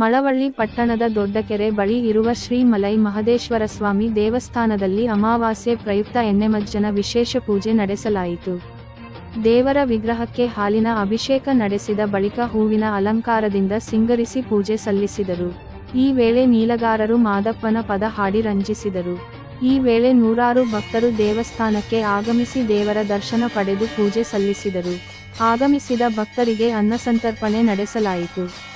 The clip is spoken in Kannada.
ಮಳವಳ್ಳಿ ಪಟ್ಟಣದ ದೊಡ್ಡಕೆರೆ ಬಳಿ ಇರುವ ಶ್ರೀ ಮಲೈ ಮಹದೇಶ್ವರ ಸ್ವಾಮಿ ದೇವಸ್ಥಾನದಲ್ಲಿ ಅಮಾವಾಸ್ಯೆ ಪ್ರಯುಕ್ತ ಎಣ್ಣೆಮಜ್ಜನ ವಿಶೇಷ ಪೂಜೆ ನಡೆಸಲಾಯಿತು. ದೇವರ ವಿಗ್ರಹಕ್ಕೆ ಹಾಲಿನ ಅಭಿಷೇಕ ನಡೆಸಿದ ಬಳಿಕ ಹೂವಿನ ಅಲಂಕಾರದಿಂದ ಸಿಂಗರಿಸಿ ಪೂಜೆ ಸಲ್ಲಿಸಿದರು. ಈ ವೇಳೆ ನೀಲಗಾರರು ಮಾದಪ್ಪನ ಪದ ಹಾಡಿ ರಂಜಿಸಿದರು. ಈ ವೇಳೆ ನೂರಾರು ಭಕ್ತರು ದೇವಸ್ಥಾನಕ್ಕೆ ಆಗಮಿಸಿ ದೇವರ ದರ್ಶನ ಪಡೆದು ಪೂಜೆ ಸಲ್ಲಿಸಿದರು. ಆಗಮಿಸಿದ ಭಕ್ತರಿಗೆ ಅನ್ನಸಂತರ್ಪಣೆ ನಡೆಸಲಾಯಿತು.